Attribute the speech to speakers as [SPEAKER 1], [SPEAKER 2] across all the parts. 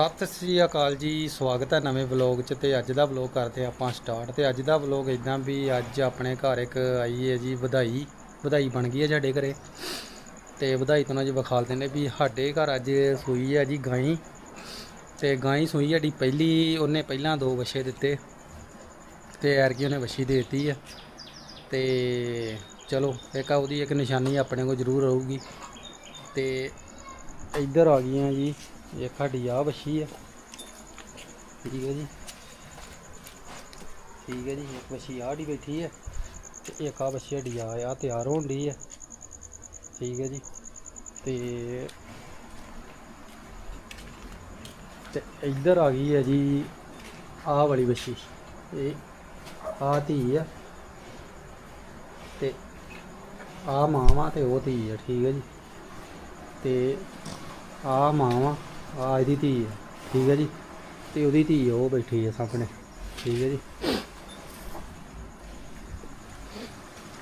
[SPEAKER 1] ਸਤਿ ਸ੍ਰੀ ਅਕਾਲ ਜੀ, ਸਵਾਗਤ ਹੈ ਨਵੇਂ ਵਲੌਗ 'ਚ ਤੇ ਅੱਜ ਦਾ ਵਲੌਗ ਕਰਦੇ ਹਾਂ ਆਪਾਂ ਸਟਾਰਟ ਤੇ ਅੱਜ ਦਾ ਵਲੌਗ ਇਦਾਂ ਵੀ ਅੱਜ ਆਪਣੇ ਘਰ ਇੱਕ ਆਈ ਹੈ ਜੀ ਵਧਾਈ ਵਧਾਈ ਬਣ ਗਈ ਹੈ ਸਾਡੇ ਘਰੇ ਤੇ ਵਧਾਈ ਤੋਂ ਅੱਜ ਵਿਖਾਲ ਦਿੰਦੇ ਵੀ ਸਾਡੇ ਘਰ ਅੱਜ ਸੂਈ ਹੈ ਜੀ ਗਾਈ ਤੇ ਗਾਈ ਸੂਈ ਸਾਡੀ ਪਹਿਲੀ, ਉਹਨੇ ਪਹਿਲਾਂ ਦੋ ਬੱਚੇ ਦਿੱਤੇ ਤੇ ਐਰਕੀ ਉਹਨੇ ਵੱਛੀ ਦੇ ਦਿੱਤੀ ਆ ਤੇ ਚਲੋ ਇੱਕ ਉਹਦੀ ਇੱਕ ਨਿਸ਼ਾਨੀ ਆਪਣੇ ਕੋਲ ਜ਼ਰੂਰ ਰਹੂਗੀ ਤੇ ਇੱਧਰ ਆ ਗਈਆਂ ਜੀ। ਇੱਕ ਸਾਡੀ ਆ ਬੱਛੀ ਆ। ਠੀਕ ਹੈ ਜੀ। ਠੀਕ ਹੈ ਜੀ, ਇੱਕ ਬੱਛੀ ਆਹ ਢੀ ਬੈਠੀ ਹੈ ਤੇ ਇੱਕ ਆ ਬੱਛੀ ਹੱਡੀ ਆ ਤਿਆਰ ਹੋਣ ਦੀ ਹੈ ਠੀਕ ਹੈ ਜੀ। ਤੇ ਤੇ ਇੱਧਰ ਆ ਗਈ ਹੈ ਜੀ ਆਹ ਵਾਲੀ ਬੱਛੀ ਇਹ ਆ ਧੀ ਆ। ਤੇ ਆ ਮਾਵਾ ਤੇ ਉਹ ਧੀ ਆ, ਠੀਕ ਹੈ ਜੀ। ਤੇ ਆ ਮਾਵਾ ਆ ਇਹਦੀ ਧੀ ਹੈ ਠੀਕ ਹੈ ਜੀ? ਤੇ ਉਹਦੀ ਧੀ ਉਹ ਬੈਠੀ ਹੈ ਸਾਹਮਣੇ, ਠੀਕ ਹੈ ਜੀ?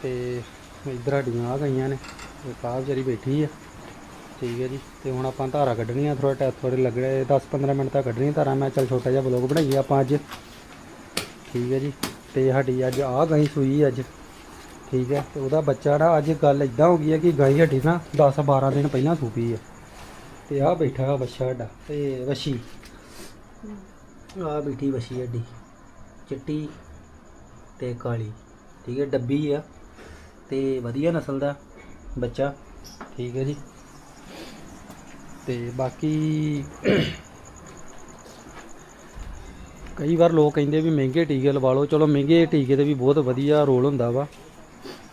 [SPEAKER 1] ਤੇ ਇੱਧਰ ਹੱਡੀਆਂ ਆ ਗਈਆਂ ਨੇ ਇੱਕ ਆਹ ਵਿਚਾਰੀ ਬੈਠੀ ਹੈ ਠੀਕ ਹੈ ਜੀ? ਤੇ ਹੁਣ ਆਪਾਂ ਧਾਰਾ ਕੱਢਣੀਆਂ ਥੋੜਾ ਟਾਈਮ ਥੋੜੇ ਲੱਗਣੇ 10-15 ਮਿੰਟ ਤੱਕ ਕੱਢਣੀ ਧਾਰਾ, ਮੈਂ ਚੱਲ ਛੋਟਾ ਜਿਹਾ ਬਲੌਗ ਬਣਾਈਏ ਆਪਾਂ ਅੱਜ, ਠੀਕ ਹੈ ਜੀ? ਤੇ ਸਾਡੀ ਅੱਜ ਆ ਗਈ ਸੂਈ ਅੱਜ, ਠੀਕ ਹੈ? ਤੇ ਉਹਦਾ ਬੱਚਾ ਨਾ ਅੱਜ ਗੱਲ ਇਦਾਂ ਹੋ ਗਈ ਹੈ ਕਿ ਗਾਈ ਹੱਡੀ ਨਾ 10 12 ਦਿਨ ਪਹਿਲਾਂ ਸੂਪੀ ਹੈ। ਤੇ ਆ ਬੈਠਾ ਆ ਬੱਚਾ ਸਾਡਾ ਤੇ ਵਸ਼ੀ ਆ ਬੈਠੀ ਵਸ਼ੀ ਹੱਡੀ ਚਿੱਟੀ ਤੇ ਕਾਲੀ, ਠੀਕ ਹੈ, ਡੱਬੀ ਆ ਤੇ ਵਧੀਆ ਨਸਲ ਦਾ ਬੱਚਾ, ਠੀਕ ਹੈ ਜੀ। ਤੇ ਬਾਕੀ ਕਈ ਵਾਰ ਲੋਕ ਕਹਿੰਦੇ ਵੀ ਮਹਿੰਗੇ ਟੀਕੇ ਲਵਾ ਲਓ, ਚਲੋ ਮਹਿੰਗੇ ਟੀਕੇ ਤੇ ਵੀ ਬਹੁਤ ਵਧੀਆ ਰੋਲ ਹੁੰਦਾ ਵਾ।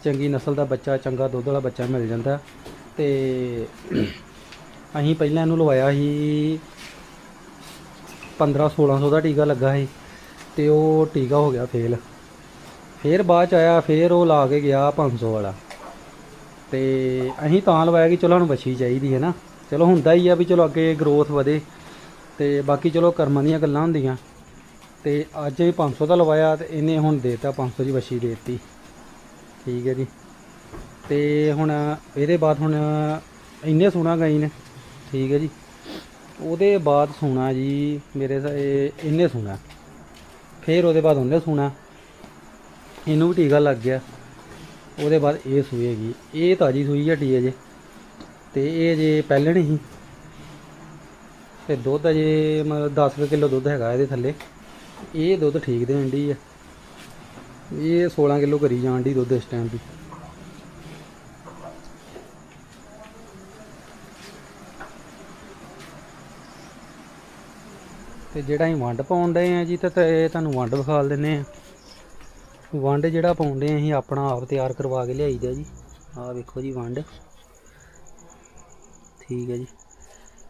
[SPEAKER 1] ਚੰਗੀ ਨਸਲ ਦਾ ਬੱਚਾ, ਚੰਗਾ ਦੁੱਧ ਵਾਲਾ ਬੱਚਾ ਮਿਲ ਜਾਂਦਾ। ਤੇ ਅਸੀਂ ਪਹਿਲਾਂ ਇਹਨੂੰ ਲਵਾਇਆ ਸੀ 15 1600 ਦਾ ਟੀਕਾ ਲੱਗਾ ਸੀ ਤੇ ਉਹ ਟੀਕਾ ਹੋ ਗਿਆ ਫੇਲ। ਫੇਰ ਬਾਅਦ ਚ ਆਇਆ, ਫੇਰ ਉਹ ਲਾ ਕੇ ਗਿਆ 500 ਵਾਲਾ। ਤੇ ਅਸੀਂ ਤਾਂ ਲਵਾਇਆ ਕਿ ਚਲੋ ਹੁਣ ਬੱਚੀ ਚਾਹੀਦੀ ਹੈ ਨਾ। ਚਲੋ ਹੁੰਦਾ ਹੀ ਆ ਵੀ ਚਲੋ ਅੱਗੇ ਗਰੋਥ ਵਧੇ ਤੇ ਬਾਕੀ ਚਲੋ ਕਰਮਾਂ ਦੀਆਂ ਗੱਲਾਂ ਹੁੰਦੀਆਂ। ਤੇ ਅੱਜ ਵੀ 500 ਦਾ ਲਵਾਇਆ ਤੇ ਇਹਨੇ ਹੁਣ ਦੇਤਾ 500 ਦੀ ਬੱਚੀ ਦੇ ਦਿੱਤੀ। ਠੀਕ ਹੈ ਜੀ। ਤੇ ਹੁਣ ਇਹਦੇ ਬਾਅਦ ਹੁਣ ਇੰਨੇ ਸੋਨਾ ਗਈ ਨੇ। ਠੀਕ ਹੈ ਜੀ। ਉਹਦੇ ਬਾਅਦ ਸੁਣਾ ਜੀ, ਮੇਰੇ ਇਹਨੇ ਇਹ ਫਿਰ ਉਹਦੇ ਬਾਅਦ ਉਹਨੇ ਸੋਨਾ ਇਹਨੂੰ ਵੀ ਟੀਕਾ ਲੱਗ ਗਿਆ। ਉਹਦੇ ਬਾਅਦ ਇਹ ਸੂਏਗੀ ਇਹ ਤਾਜੀ ਸੂਈ ਹੱਡੀ ਹੈ ਜੇ। ਤੇ ਇਹ ਜੇ ਨਹੀਂ ਸੀ। ਤੇ ਦੁੱਧ ਅਜੇ ਮਤਲਬ 10 ਕਿਲੋ ਦੁੱਧ ਹੈਗਾ ਇਹਦੇ ਥੱਲੇ। ਇਹ ਦੁੱਧ ਠੀਕ ਦੇਣ ਦੀ ਹੈ ਇਹ 16 ਕਿਲੋ ਕਰੀ ਜਾਣ ਦੀ ਦੁੱਧ ਇਸ ਟਾਈਮ ਦੀ। ਤੇ ਜਿਹੜਾ ਅਸੀਂ ਵੰਡ ਪਾਉਣ ਡਏ ਆ ਜੀ, ਤੇ ਇਹ ਤੁਹਾਨੂੰ ਵੰਡ ਵਿਖਾ ਦਿੰਨੇ ਆ। ਵੰਡ ਜਿਹੜਾ ਪਾਉਂਦੇ ਆ, ਅਸੀਂ ਆਪਣਾ ਆਪ ਤਿਆਰ ਕਰਵਾ ਕੇ ਲਿਆਈਦਾ ਜੀ। ਆਹ ਵੇਖੋ ਜੀ ਵੰਡ। ਠੀਕ ਹੈ ਜੀ।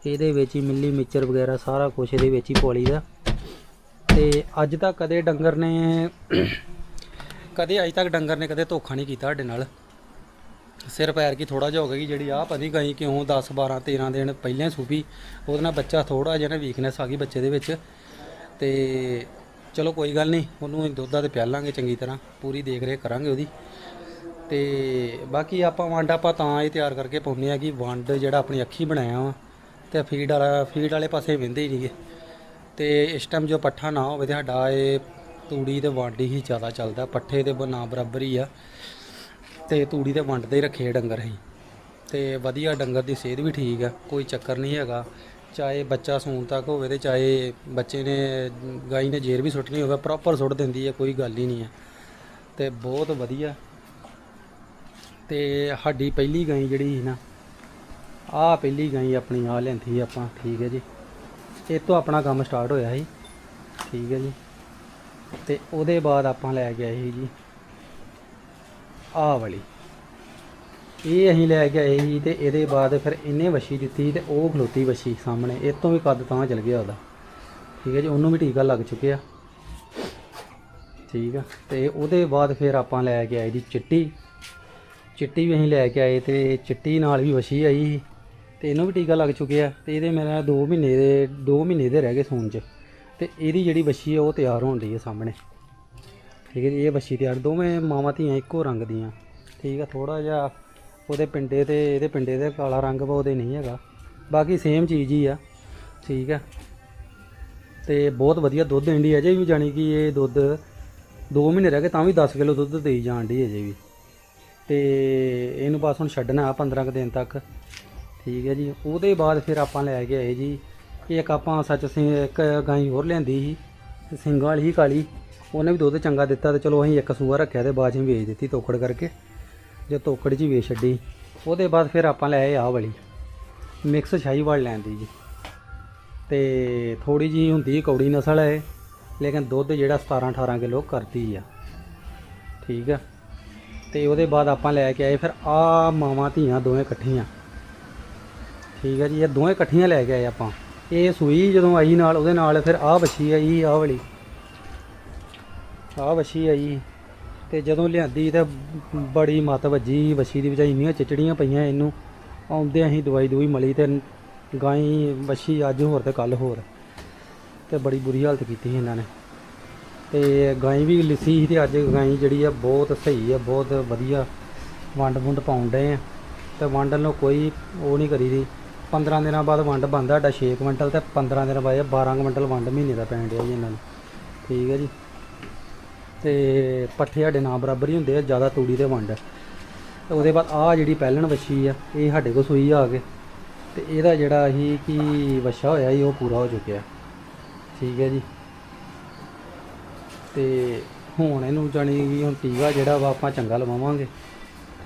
[SPEAKER 1] ਇਹਦੇ ਵਿੱਚ ਹੀ ਮਿੱਲੀ ਮਿੱਚਰ ਵਗੈਰਾ ਸਾਰਾ ਕੁਝ ਇਹਦੇ ਵਿੱਚ ਹੀ ਪੋਲੀ ਦਾ। ਤੇ ਅੱਜ ਤੱਕ ਕਦੇ ਡੰਗਰ ਨੇ, ਕਦੇ ਅੱਜ ਤੱਕ ਡੰਗਰ ਨੇ ਕਦੇ ਧੋਖਾ ਨਹੀਂ ਕੀਤਾ ਸਾਡੇ ਨਾਲ। ਸਿਰ ਪੈਰ ਕੀ ਥੋੜਾ ਜਿਹਾ ਹੋ ਗਿਆ ਕਿ ਜਿਹੜੀ ਆਹ ਪਤਾ ਨਹੀਂ ਗਈ ਕਿਉਂ 10 12 13 ਦਿਨ ਪਹਿਲਾਂ ਸੂਪੀ। ਉਹਦੇ ਨਾਲ ਬੱਚਾ ਥੋੜਾ ਜਿਹਾ ਨਾ ਵੀਕਨੈਸ ਆ ਗਈ ਬੱਚੇ ਦੇ ਵਿੱਚ। ਤੇ ਚਲੋ ਕੋਈ ਗੱਲ ਨਹੀਂ ਉਹਨੂੰ ਦੁੱਧਾ 'ਤੇ ਪਿਆ ਤੇ ਚੰਗੀ ਤਰ੍ਹਾਂ, ਪੂਰੀ ਦੇਖ ਰੇਖ ਕਰਾਂਗੇ ਉਹਦੀ। ਤੇ ਬਾਕੀ ਆਪਾਂ ਵੰਡ ਆਪਾਂ ਤਾਂ ਇਹ ਤਿਆਰ ਕਰਕੇ ਪਾਉਂਦੇ ਆ ਕਿ ਵੰਡ ਜਿਹੜਾ ਆਪਣੀ ਅੱਖੀ ਬਣਾਇਆ ਵਾ, ਤੇ ਫੀਡ ਵਾਲਾ ਫੀਡ ਵਾਲੇ ਪਾਸੇ ਵਿੰਦੇ ਹੀ ਨਹੀਂਗੇ। ਤੇ ਇਸ ਟਾਈਮ ਜੋ ਪੱਠਾ ਨਾ ਹੋਵੇ ਤੇ ਸਾਡਾ ਇਹ ਤੂੜੀ ਤੇ ਵੰਡ ਹੀ ਜ਼ਿਆਦਾ ਚੱਲਦਾ, ਪੱਠੇ ਤੇ ਬ- ਨਾ ਬਰਾਬਰ ਹੀ ਆ। ਤੇ ਤੂੜੀ ਤੇ ਵੰਡਦੇ ਰੱਖੇ ਡੰਗਰ ਅਸੀਂ। ਤੇ ਵਧੀਆ ਡੰਗਰ ਦੀ ਸਿਹਤ ਵੀ ਠੀਕ ਆ, ਕੋਈ ਚੱਕਰ ਨਹੀਂ ਹੈਗਾ। ਚਾਹੇ ਬੱਚਾ ਸੂਣ ਤੱਕ ਹੋਵੇ ਤੇ ਚਾਹੇ ਬੱਚੇ ਨੇ, ਗਾਈ ਨੇ ਜੇਰ ਵੀ ਸੁੱਟਣੀ ਹੋਵੇ ਪ੍ਰੋਪਰ ਸੁੱਟ ਦਿੰਦੀ ਹੈ ਕੋਈ ਗੱਲ ਹੀ ਨਹੀਂ ਹੈ ਤੇ ਬਹੁਤ ਵਧੀਆ। ਤੇ ਸਾਡੀ ਪਹਿਲੀ ਗਾਈ ਜਿਹੜੀ ਸੀ ਨਾ, ਆਹ ਪਹਿਲੀ ਗਾਈ ਆਪਣੀ ਆ ਲੈਂਦੀ ਆਪਾਂ, ਠੀਕ ਹੈ ਜੀ। ਇਹ ਤੋਂ ਆਪਣਾ ਕੰਮ ਸਟਾਰਟ ਹੋਇਆ ਸੀ, ਠੀਕ ਹੈ ਜੀ। ਤੇ ਉਹਦੇ ਬਾਅਦ ਆਪਾਂ ਲੈ ਕੇ ਆਏ ਸੀ ਜੀ। ਆ ਵਾਲੀ। ਇਹ ਅਸੀਂ ਲੈ ਕੇ ਆਏ ਸੀ ਤੇ ਇਹਦੇ ਬਾਅਦ ਫਿਰ ਇਹਨੇ ਵਛੀ ਦਿੱਤੀ ਤੇ ਉਹ ਖਲੋਤੀ ਵਛੀ ਸਾਹਮਣੇ। ਇਹ ਤੋਂ ਵੀ ਕੱਦ ਤਾਂ ਚਲ ਗਿਆ ਉਹਦਾ। ਠੀਕ ਹੈ ਜੀ, ਉਹਨੂੰ ਵੀ ਟੀਕਾ ਲੱਗ ਚੁੱਕਿਆ। ਠੀਕ ਆ, ਤੇ ਉਹਦੇ ਬਾਅਦ ਫਿਰ ਆਪਾਂ ਲੈ ਕੇ ਆਏ ਜੀ ਚਿੱਟੀ। ਚਿੱਟੀ ਵੀ ਅਸੀਂ ਲੈ ਕੇ ਆਏ ਤੇ ਚਿੱਟੀ ਨਾਲ ਵੀ ਵਛੀ ਆਈ ਸੀ ਤੇ ਇਹਨੂੰ ਵੀ ਟੀਕਾ ਲੱਗ ਚੁੱਕਿਆ ਤੇ ਇਹਦੇ ਮੇਰਾ 2 ਮਹੀਨੇ ਦੇ 2 ਮਹੀਨੇ ਦੇ ਰਹਿ ਗਏ ਸੂਣ ਚ। ਤੇ ਇਹਦੀ ਜਿਹੜੀ ਵਛੀ ਆ ਉਹ ਤਿਆਰ ਹੋਣ ਦੀ ਹੈ ਸਾਹਮਣੇ। ਠੀਕ ਹੈ ਜੀ, ਇਹ ਵੱਛੀ ਤਿਆਰ, ਦੋਵੇਂ ਮਾਵਾਂ ਧੀਆਂ ਇੱਕੋ ਰੰਗ ਦੀਆਂ। ਠੀਕ ਆ ਥੋੜਾ ਜਿਹਾ ਉਹਦੇ ਪਿੰਡੇ ਤੇ, ਇਹਦੇ ਪਿੰਡੇ ਦੇ ਕਾਲਾ ਰੰਗ ਵਾ, ਉਹਦੇ ਨਹੀਂ ਹੈਗਾ। ਬਾਕੀ ਸੇਮ ਚੀਜ਼ ਹੀ ਆ, ਠੀਕ ਆ। ਤੇ ਬਹੁਤ ਵਧੀਆ ਦੁੱਧ ਇੰਡੀ ਅਜੇ ਵੀ, ਜਾਣੀ ਕਿ ਇਹ ਦੁੱਧ 2 ਮਹੀਨੇ ਰਹਿ ਗਏ, ਤਾਂ ਵੀ 10 ਕਿਲੋ ਦੁੱਧ ਦੇਈ ਜਾਣ ਦੀ ਅਜੇ ਵੀ। ਤੇ ਇਹਨੂੰ ਬਸ ਹੁਣ ਛੱਡਣਾ ਆ 15 ਕੁ ਦਿਨ ਤੱਕ। ਠੀਕ ਹੈ ਜੀ, ਉਹਦੇ ਬਾਅਦ ਫਿਰ ਆਪਾਂ ਲੈ ਕੇ ਆਏ ਜੀ। ਇੱਕ ਆਪਾਂ ਸੱਚ ਸਿੰਘ, ਇੱਕ ਗਾਈ ਹੋਰ ਲਿਆਂਦੀ ਸੀ ਸਿੰਘਾਂ ਵਾਲੀ ਸੀ ਕਾਲੀ। ਉਹਨੇ ਵੀ ਦੁੱਧ ਚੰਗਾ ਦਿੱਤਾ ਤੇ ਚਲੋ ਅਸੀਂ ਇੱਕ ਸੂਆ ਰੱਖਿਆ ਤੇ ਬਾਅਦ 'ਚ ਅਸੀਂ ਵੇਚ ਦਿੱਤੀ ਤੋਕੜ ਕਰਕੇ। ਜੇ ਤੋਕੜ 'ਚ ਹੀ ਵੇਚ ਛੱਡੀ, ਉਹਦੇ ਬਾਅਦ ਫਿਰ ਆਪਾਂ ਲੈ ਆਏ ਆਹ ਵਾਲੀ। ਮਿਕਸ ਸ਼ਾਹੀਵਾਲ ਲੈਂਦੀ ਜੀ। ਤੇ ਥੋੜੀ ਜੀ ਹੁੰਦੀ ਕੌੜੀ ਨਸਲ ਹੈ ਲੇਕਿਨ ਦੁੱਧ ਜਿਹੜਾ 17 18 ਕਿਲੋ ਕਰਦੀ ਆ। ਠੀਕ ਆ। ਤੇ ਉਹਦੇ ਬਾਅਦ ਆਪਾਂ ਲੈ ਕੇ ਆਏ ਫਿਰ ਆ ਮਾਵਾਂ ਧੀਆਂ ਦੋਵੇਂ ਇਕੱਠੀਆਂ। ਠੀਕ ਆ ਜੀ, ਇਹ ਦੋਵੇਂ ਇਕੱਠੀਆਂ ਲੈ ਕੇ ਆਏ ਆਪਾਂ। ਇਹ ਸੂਈ ਜਦੋਂ ਆਈ ਨਾਲ, ਉਹਦੇ ਨਾਲ ਫਿਰ ਆਹ ਵੱਛੀ ਆਈ, ਆਹ ਵਾਲੀ। ਆਹ ਵੱਛੀ ਆਈ ਤੇ ਜਦੋਂ ਲਿਆਂਦੀ ਤੇ ਬੜੀ ਮੱਤ ਵੱਜੀ, ਵੱਛੀ ਦੀ ਵਿਚਾਈ ਇੰਨੀਆਂ ਚਿਚੜੀਆਂ ਪਈਆਂ ਇਹਨੂੰ। ਆਉਂਦੇ ਅਸੀਂ ਦਵਾਈ ਦੂਈ ਮਲੀ ਤੇ ਗਾਈ ਵੱਛੀ ਅੱਜ ਹੋਰ ਤੇ ਕੱਲ ਹੋਰ। ਤੇ ਬੜੀ ਬੁਰੀ ਹਾਲਤ ਕੀਤੀ ਸੀ ਇਹਨਾਂ ਨੇ। ਤੇ ਗਾਈ ਵੀ ਲਿੱਸੀ ਸੀ ਤੇ ਅੱਜ ਗਾਈ ਜਿਹੜੀ ਆ ਬਹੁਤ ਸਹੀ ਆ, ਬਹੁਤ ਵਧੀਆ ਵੰਡ ਵੁੰਡ ਪਾਉਣ ਡਏ ਆ। ਤੇ ਵੰਡ ਨੂੰ ਕੋਈ ਉਹ ਨਹੀਂ ਕਰੀ ਦੀ। 15 ਦਿਨਾਂ ਬਾਅਦ ਵੰਡ ਬੰਦਾ ਸਾਡਾ 6 ਕੁਇੰਟਲ ਤੇ 15 ਦਿਨਾਂ ਬਾਅਦ 12 ਕੁਇੰਟਲ ਵੰਡ ਮਹੀਨੇ ਦਾ ਪੈਣ ਡਿਆ ਜੀ ਇਹਨਾਂ ਨੂੰ। ਠੀਕ ਹੈ ਜੀ। ਤੇ ਪੱਠੇ ਸਾਡੇ ਨਾਂ ਬਰਾਬਰ ਹੀ ਹੁੰਦੇ ਆ, ਜ਼ਿਆਦਾ ਤੂੜੀ ਤੇ ਵੰਡ। ਤੇ ਉਹਦੇ ਬਾਅਦ ਆ ਜਿਹੜੀ ਪਹਿਲਣ ਵੱਛੀ ਆ, ਇਹ ਸਾਡੇ ਕੋਲ ਸੂਈ ਆ ਕੇ, ਤੇ ਇਹਦਾ ਜਿਹੜਾ ਅਸੀਂ ਕੀ ਵੱਛਾ ਹੋਇਆ ਸੀ, ਉਹ ਪੂਰਾ ਹੋ ਚੁੱਕਿਆ। ਠੀਕ ਹੈ ਜੀ। ਤੇ ਹੁਣ ਇਹਨੂੰ ਜਾਣੀ ਕਿ ਹੁਣ ਟੀਕਾ ਜਿਹੜਾ ਵਾ, ਆਪਾਂ ਚੰਗਾ ਲਵਾਵਾਂਗੇ।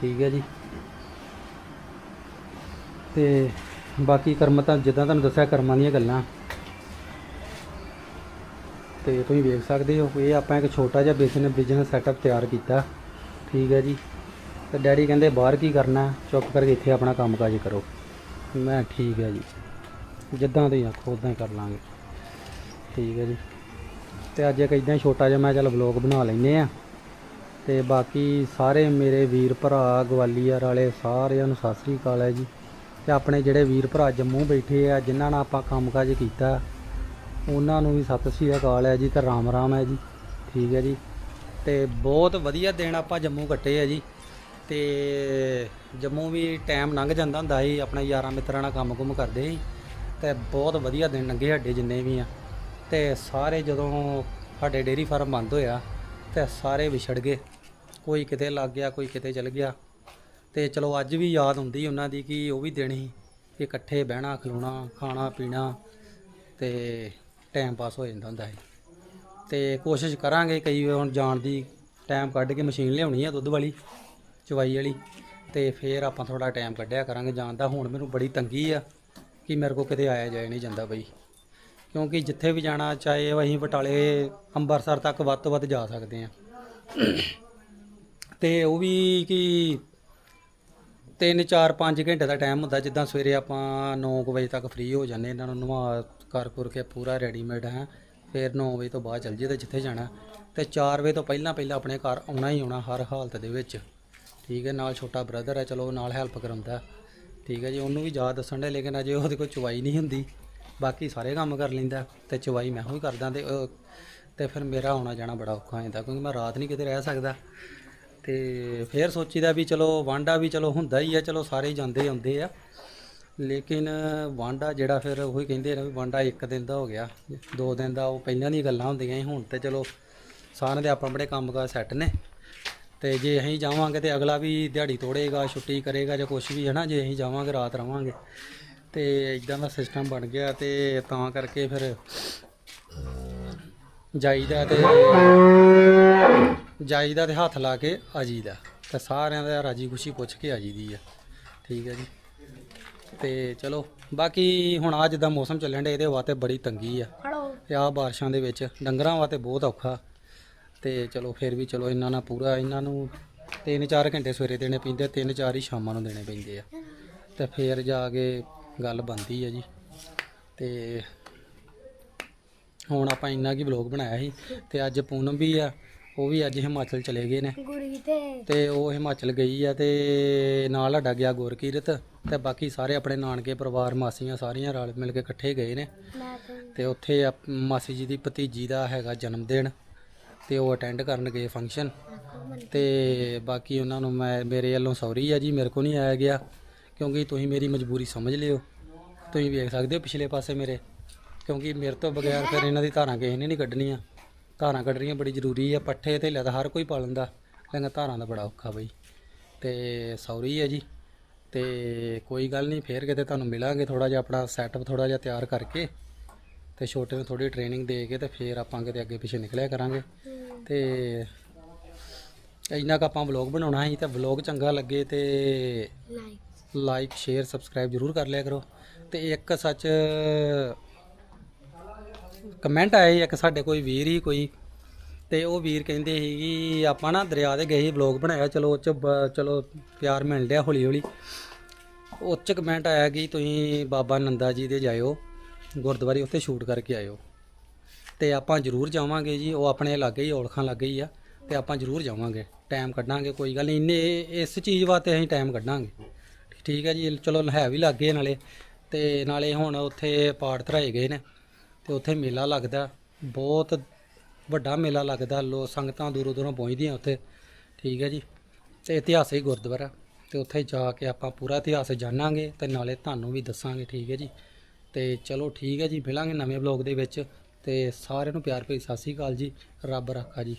[SPEAKER 1] ਠੀਕ ਹੈ ਜੀ। ਤੇ ਬਾਕੀ ਕਰਮ ਤਾਂ ਜਿੱਦਾਂ ਤੁਹਾਨੂੰ ਦੱਸਿਆ, ਕਰਮਾਂ ਦੀਆਂ ਗੱਲਾਂ। ਤੇ ਤੁਸੀਂ ਵੇਖ ਸਕਦੇ ਹੋ, ਇਹ ਆਪਾਂ ਇੱਕ ਛੋਟਾ ਜਿਹਾ ਬਿਜ਼ਨਸ ਬਿਜ਼ਨਸ ਸੈਟਅਪ ਤਿਆਰ ਕੀਤਾ। ਠੀਕ ਹੈ ਜੀ। ਤੇ ਡੈਡੀ ਕਹਿੰਦੇ, ਬਾਹਰ ਕੀ ਕਰਨਾ? ਚੁੱਪ ਕਰਕੇ ਇੱਥੇ ਆਪਣਾ ਕੰਮਕਾਜ ਕਰੋ। ਮੈਂ ਠੀਕ ਹੈ ਜੀ। ਜਿੱਦਾਂ ਤੁਸੀਂ ਆਖੋ ਉਦਾਂ ਹੀ ਕਰ ਲਾਂਗੇ। ਠੀਕ ਹੈ ਜੀ। ਤੇ ਅੱਜ ਇੱਕ ਇਦਾਂ ਛੋਟਾ ਜਿਹਾ ਮੈਂ ਚੱਲ ਵਲੌਗ ਬਣਾ ਲੈਨੇ ਆ ਤੇ ਬਾਕੀ ਸਾਰੇ ਮੇਰੇ ਵੀਰ ਭਰਾ, ਗਵਾਲੀਅਰ ਵਾਲੇ ਸਾਰਿਆਂ ਨੂੰ ਸਤਿ ਸ੍ਰੀ ਅਕਾਲ ਹੈ ਜੀ। ਤੇ ਆਪਣੇ ਜਿਹੜੇ ਵੀਰ ਭਰਾ ਜੰਮੂ ਬੈਠੇ ਆ, ਜਿਨ੍ਹਾਂ ਨਾਲ ਆਪਾਂ ਕੰਮਕਾਜ ਕੀਤਾ ਉਹਨਾਂ ਨੂੰ ਵੀ ਸਤਿ ਸ੍ਰੀ ਅਕਾਲ ਹੈ ਜੀ ਤੇ ਰਾਮ ਰਾਮ ਹੈ ਜੀ। ਠੀਕ ਹੈ ਜੀ। ਤੇ ਬਹੁਤ ਵਧੀਆ ਦਿਨ ਆਪਾਂ ਜੰਮੂ ਕੱਟੇ ਆ ਜੀ। ਤੇ ਜੰਮੂ ਵੀ ਟਾਈਮ ਲੰਘ ਜਾਂਦਾ ਹੁੰਦਾ ਸੀ, ਆਪਣੇ ਯਾਰਾਂ ਮਿੱਤਰਾਂ ਨਾਲ ਕੰਮ-ਕੁਮ ਕਰਦੇ ਸੀ। ਤੇ ਬਹੁਤ ਵਧੀਆ ਦਿਨ ਲੰਘੇ ਸਾਡੇ ਜਿੰਨੇ ਵੀ ਆ। ਤੇ ਸਾਰੇ ਜਦੋਂ ਸਾਡੇ ਡੇਰੀ ਫਾਰਮ ਬੰਦ ਹੋਇਆ, ਤੇ ਸਾਰੇ ਵਿਛੜ ਗਏ। ਕੋਈ ਕਿਤੇ ਲੱਗ ਗਿਆ, ਕੋਈ ਕਿਤੇ ਚਲ ਗਿਆ। ਤੇ ਚਲੋ ਅੱਜ ਵੀ ਯਾਦ ਹੁੰਦੀ ਉਹਨਾਂ ਦੀ ਕਿ ਉਹ ਵੀ ਦਿਨ ਸੀ, ਇਕੱਠੇ ਬਹਿਣਾ, ਖਲੋਣਾ, ਖਾਣਾ, ਪੀਣਾ। ਤੇ ਟਾਈਮ ਪਾਸ ਹੋ ਜਾਂਦਾ ਹੁੰਦਾ ਹੈ ਤੇ ਕੋਸ਼ਿਸ਼ ਕਰਾਂਗੇ ਕਈ ਵਾਰ ਹੁਣ ਜਾਣ ਦੀ ਟਾਈਮ ਕੱਢ ਕੇ ਮਸ਼ੀਨ ਲਿਆਉਣੀ ਆ ਦੁੱਧ ਵਾਲੀ, ਚਵਾਈ ਵਾਲੀ, ਤੇ ਫੇਰ ਆਪਾਂ ਥੋੜਾ ਟਾਈਮ ਕੱਢਿਆ ਕਰਾਂਗੇ। ਜਾਣ ਦਾ ਹੁਣ ਮੈਨੂੰ ਬੜੀ ਤੰਗੀ ਆ ਕਿ ਮੇਰੇ ਕੋ ਕਿਤੇ ਆਇਆ ਜਾਇਆ ਨਹੀਂ ਜਾਂਦਾ ਬਈ। ਕਿਉਂਕਿ ਜਿੱਥੇ ਵੀ ਜਾਣਾ, ਚਾਹੇ ਅਸੀਂ ਬਟਾਲੇ ਅੰਮ੍ਰਿਤਸਰ ਤੱਕ ਵੱਧ ਤੋਂ ਵੱਧ ਜਾ ਸਕਦੇ ਆ। ਤੇ ਉਹ ਵੀ ਕਿ 3 4 5 ਘੰਟੇ ਦਾ ਟਾਈਮ ਹੁੰਦਾ, ਜਿੱਦਾਂ ਸਵੇਰੇ ਆਪਾਂ 9 ਵਜੇ ਤੱਕ ਫ੍ਰੀ ਹੋ ਜਾਂਦੇ ਇਹਨਾਂ ਨੂੰ ਨਵਾ ਕਰ ਕਰ ਕੇ ਪੂਰਾ ਰੈਡੀਮੇਡ ਹੈ। ਫਿਰ 9 ਵਜੇ ਤੋਂ ਬਾਅਦ ਚੱਲ ਜੀਏ ਤੇ ਜਿੱਥੇ ਜਾਣਾ ਤੇ 4 ਵਜੇ ਤੋਂ ਪਹਿਲਾਂ ਪਹਿਲਾਂ ਆਪਣੇ ਘਰ ਆਉਣਾ ਹੀ ਆਉਣਾ, ਹਰ ਹਾਲਤ ਦੇ ਵਿੱਚ। ਠੀਕ ਹੈ, ਨਾਲ ਛੋਟਾ ਬ੍ਰਦਰ ਹੈ, ਚਲੋ ਉਹ ਨਾਲ ਹੈਲਪ ਕਰਾਉਂਦਾ ਠੀਕ ਹੈ ਜੀ, ਉਹਨੂੰ ਵੀ ਯਾਦ ਦੱਸਣ ਦੇ ਲੇਕਿਨ ਅਜੇ ਉਹਦੇ ਕੋਲ ਚਵਾਈ ਨਹੀਂ ਹੁੰਦੀ। ਬਾਕੀ ਸਾਰੇ ਕੰਮ ਕਰ ਲੈਂਦਾ ਤੇ ਚਵਾਈ ਮੈਂ ਹੀ ਕਰਦਾ ਤੇ ਤੇ ਫਿਰ ਮੇਰਾ ਆਉਣਾ ਜਾਣਾ ਬੜਾ ਔਖਾ ਹੁੰਦਾ ਕਿਉਂਕਿ ਮੈਂ ਰਾਤ ਨਹੀਂ ਕਿਤੇ ਰਹਿ ਸਕਦਾ। ਤੇ ਫਿਰ ਸੋਚੀਦਾ ਵੀ ਚਲੋ ਵਾਂਡਾ ਵੀ ਚਲੋ ਹੁੰਦਾ ਹੀ ਆ, ਚਲੋ ਸਾਰੇ ਜਾਂਦੇ ਆਉਂਦੇ ਆ। ਲੇਕਿਨ ਵਾਂਡਾ ਜਿਹੜਾ ਫਿਰ ਉਹੀ ਕਹਿੰਦੇ ਨੇ ਵੀ ਵਾਂਡਾ ਇੱਕ ਦਿਨ ਦਾ ਹੋ ਗਿਆ, ਦੋ ਦਿਨ ਦਾ, ਉਹ ਪਹਿਲਾਂ ਦੀਆਂ ਗੱਲਾਂ ਹੁੰਦੀਆਂ ਸੀ, ਹੁਣ ਤੇ ਚਲੋ ਸਾਰਿਆਂ ਦੇ ਆਪਣੇ ਆਪਣੇ ਕੰਮਕਾਰ ਸੈੱਟ ਨੇ। ਤੇ ਜੇ ਅਸੀਂ ਜਾਵਾਂਗੇ ਤੇ ਅਗਲਾ ਵੀ ਦਿਹਾੜੀ ਤੋੜੇਗਾ, ਛੁੱਟੀ ਕਰੇਗਾ ਜਾਂ ਕੁਝ ਵੀ ਹੈ ਨਾ ਜੇ ਅਸੀਂ ਜਾਵਾਂਗੇ, ਰਾਤ ਰਵਾਂਗੇ। ਤੇ ਇਦਾਂ ਦਾ ਸਿਸਟਮ ਬਣ ਗਿਆ ਤੇ ਤਾਂ ਕਰਕੇ ਫਿਰ ਜਾਈਦਾ ਤੇ ਜਾਈਦਾ ਤੇ ਹੱਥ ਲਾ ਕੇ ਆ ਜੀਦਾ ਤੇ ਸਾਰਿਆਂ ਦਾ ਰਾਜੀ ਖੁਸ਼ੀ ਪੁੱਛ ਕੇ ਆ ਜੀਦੀ ਆ। ਠੀਕ ਹੈ ਜੀ। ਤੇ ਚਲੋ ਬਾਕੀ ਹੁਣ ਆ ਜਿੱਦਾਂ ਮੌਸਮ ਚੱਲਣ ਡੇ ਇਹਦੇ ਵਾਸਤੇ ਬੜੀ ਤੰਗੀ ਆ। ਤੇ ਆ ਬਾਰਿਸ਼ਾਂ ਦੇ ਵਿੱਚ ਡੰਗਰਾਂ ਵਾਸਤੇ ਬਹੁਤ ਔਖਾ। ਤੇ ਚਲੋ ਫਿਰ ਵੀ ਚਲੋ ਇਹਨਾਂ ਨਾਲ ਪੂਰਾ ਇਹਨਾਂ ਨੂੰ 3-4 ਘੰਟੇ ਸਵੇਰੇ ਦੇਣੇ ਪੈਂਦੇ 3-4 ਹੀ ਸ਼ਾਮਾਂ ਨੂੰ ਦੇਣੇ ਪੈਂਦੇ ਆ। ਤੇ ਫਿਰ ਜਾ ਕੇ ਗੱਲ ਬਣਦੀ ਆ ਜੀ। ਤੇ ਹੁਣ ਆਪਾਂ ਇੰਨਾ ਕੀ ਵਲੌਗ ਬਣਾਇਆ ਸੀ। ਤੇ ਅੱਜ ਪੂਨਮ ਵੀ ਆ ਉਹ ਵੀ ਅੱਜ ਹਿਮਾਚਲ ਚਲੇ ਗਏ ਨੇ।
[SPEAKER 2] ਗੁੜੀ ਤੇ
[SPEAKER 1] ਤੇ ਉਹ ਹਿਮਾਚਲ ਗਈ ਆ ਤੇ ਨਾਲ ਸਾਡਾ ਗਿਆ ਗੁਰਕੀਰਤ ਤੇ ਬਾਕੀ ਸਾਰੇ ਆਪਣੇ ਨਾਨਕੇ ਪਰਿਵਾਰ ਮਾਸੀਆਂ ਸਾਰੀਆਂ ਰਲ ਮਿਲ ਕੇ ਇਕੱਠੇ ਗਏ ਨੇ।
[SPEAKER 2] ਮੈਂ ਤੇ
[SPEAKER 1] ਤੇ ਉੱਥੇ ਆਪ- ਮਾਸੀ ਜੀ ਦੀ ਭਤੀਜੀ ਦਾ ਹੈਗਾ ਜਨਮ ਦਿਨ ਤੇ ਉਹ ਅਟੈਂਡ ਕਰਨ ਗਏ ਫੰਕਸ਼ਨ ਤੇ ਬਾਕੀ ਉਹਨਾਂ ਨੂੰ ਮੈਂ ਮੇਰੇ ਵੱਲੋਂ ਸੌਰੀ ਆ ਜੀ ਮੇਰੇ ਕੋ ਨਹੀਂ ਆਇਆ ਗਿਆ ਕਿਉਂਕਿ ਤੁਸੀਂ ਮੇਰੀ ਮਜਬੂਰੀ ਸਮਝ ਲਿਓ। ਤੁਸੀਂ ਵੇਖ ਸਕਦੇ ਹੋ ਪਿਛਲੇ ਪਾਸੇ ਮੇਰੇ ਕਿਉਂਕਿ ਮੇਰੇ ਤੋਂ ਬਗੈਰ ਫਿਰ ਇਹਨਾਂ ਦੀ ਧਾਰਾਂ ਕਿਸੇ ਨੇ ਨਹੀਂ ਕੱਢਣੀਆਂ। ਧਾਰਾਂ ਕੱਢਣੀਆਂ ਬੜੀ ਜ਼ਰੂਰੀ ਆ ਪੱਠੇ ਤੇ ਤਾਂ ਹਰ ਕੋਈ ਪਾਲਣ ਦਾ। ਲੇਕਿਨ ਧਾਰਾਂ ਦਾ ਬੜਾ ਔਖਾ ਬਈ। ਤੇ ਸੌਰੀ ਹੈ ਜੀ। ਤੇ ਕੋਈ ਗੱਲ ਨਹੀਂ ਫੇਰ ਕਿਤੇ ਤੁਹਾਨੂੰ ਮਿਲਾਂਗੇ ਥੋੜਾ ਜਿਹਾ ਆਪਣਾ ਸੈਟਅਪ ਥੋੜਾ ਜਿਹਾ ਤਿਆਰ ਕਰਕੇ। ਤੇ ਛੋਟੇ ਨੂੰ ਥੋੜੀ ਟ੍ਰੇਨਿੰਗ ਦੇ ਕੇ ਤੇ ਫੇਰ ਆਪਾਂ ਕਿਤੇ ਅੱਗੇ ਪਿੱਛੇ ਨਿਕਲਿਆ ਕਰਾਂਗੇ। ਤੇ ਇੰਨਾ ਕੁ ਆਪਾਂ ਵਲੌਗ ਬਣਾਉਣਾ ਸੀ ਤੇ ਵਲੌਗ ਚੰਗਾ ਲੱਗੇ ਤੇ
[SPEAKER 2] ਲਾਈਕ
[SPEAKER 1] ਲਾਈਕ ਸ਼ੇਅਰ ਸਬਸਕ੍ਰਾਈਬ ਜਰੂਰ ਕਰ ਲਿਆ ਕਰੋ। ਤੇ ਇੱਕ ਸੱਚ ਕਮੈਂਟ ਆਇਆ ਸੀ, ਇੱਕ ਸਾਡੇ ਕੋਈ ਵੀਰ ਹੀ ਕੋਈ, ਤੇ ਉਹ ਵੀਰ ਕਹਿੰਦੇ ਸੀ ਕਿ ਆਪਾਂ ਨਾ ਦਰਿਆ ਦੇ ਗਏ ਸੀ ਵਲੌਗ ਬਣਾਇਆ, ਚਲੋ ਉਹ ਚ ਬ- ਚਲੋ ਪਿਆਰ ਮਿਲ ਰਿਹਾ ਹੌਲੀ ਹੌਲੀ। ਉਹ 'ਚ ਕਮੈਂਟ ਆਇਆ ਕਿ ਤੁਸੀਂ ਬਾਬਾ ਨੰਦਾ ਜੀ ਦੇ ਜਾਇਓ, ਗੁਰਦੁਆਰੇ ਉੱਥੇ ਸ਼ੂਟ ਕਰਕੇ ਆਇਓ। ਤੇ ਆਪਾਂ ਜ਼ਰੂਰ ਜਾਵਾਂਗੇ ਜੀ, ਉਹ ਆਪਣੇ ਲਾਗੇ ਹੀ, ਔਲਖਾਂ ਲਾਗੇ ਹੀ ਆ, ਤੇ ਆਪਾਂ ਜ਼ਰੂਰ ਜਾਵਾਂਗੇ। ਟਾਈਮ ਕੱਢਾਂਗੇ, ਕੋਈ ਗੱਲ ਨਹੀਂ ਇੰਨੇ ਇਸ ਚੀਜ਼ ਵਾਸਤੇ ਅਸੀਂ ਟਾਈਮ ਕੱਢਾਂਗੇ। ਠੀਕ ਹੈ ਜੀ, ਚਲੋ ਹੈ ਵੀ ਲੱਗੇ ਨਾਲੇ, ਤੇ ਨਾਲੇ ਹੁਣ ਉੱਥੇ ਪਾਠ ਧਰਾਏ ਗਏ ਨੇ। ਤੇ ਉੱਥੇ ਮੇਲਾ ਲੱਗਦਾ ਬਹੁਤ ਵੱਡਾ ਮੇਲਾ ਲੱਗਦਾ ਲੋ ਸੰਗਤਾਂ ਦੂਰੋਂ ਦੂਰੋਂ ਪਹੁੰਚਦੀਆਂ ਉੱਥੇ। ਠੀਕ ਹੈ ਜੀ। ਤੇ ਇਤਿਹਾਸਿਕ ਗੁਰਦੁਆਰਾ ਤੇ ਉੱਥੇ ਜਾ ਕੇ ਆਪਾਂ ਪੂਰਾ ਇਤਿਹਾਸ ਜਾਣਾਂਗੇ ਤੇ ਨਾਲੇ ਤੁਹਾਨੂੰ ਵੀ ਦੱਸਾਂਗੇ। ਠੀਕ ਹੈ ਜੀ। ਤੇ ਚਲੋ ਠੀਕ ਹੈ ਜੀ। ਮਿਲਾਂਗੇ ਨਵੇਂ ਬਲੌਗ ਦੇ ਵਿੱਚ। ਤੇ ਸਾਰਿਆਂ ਨੂੰ ਪਿਆਰ ਭਰੀ ਸਤਿ ਸ੍ਰੀ ਅਕਾਲ ਜੀ। ਰੱਬ ਰਾਖਾ ਜੀ।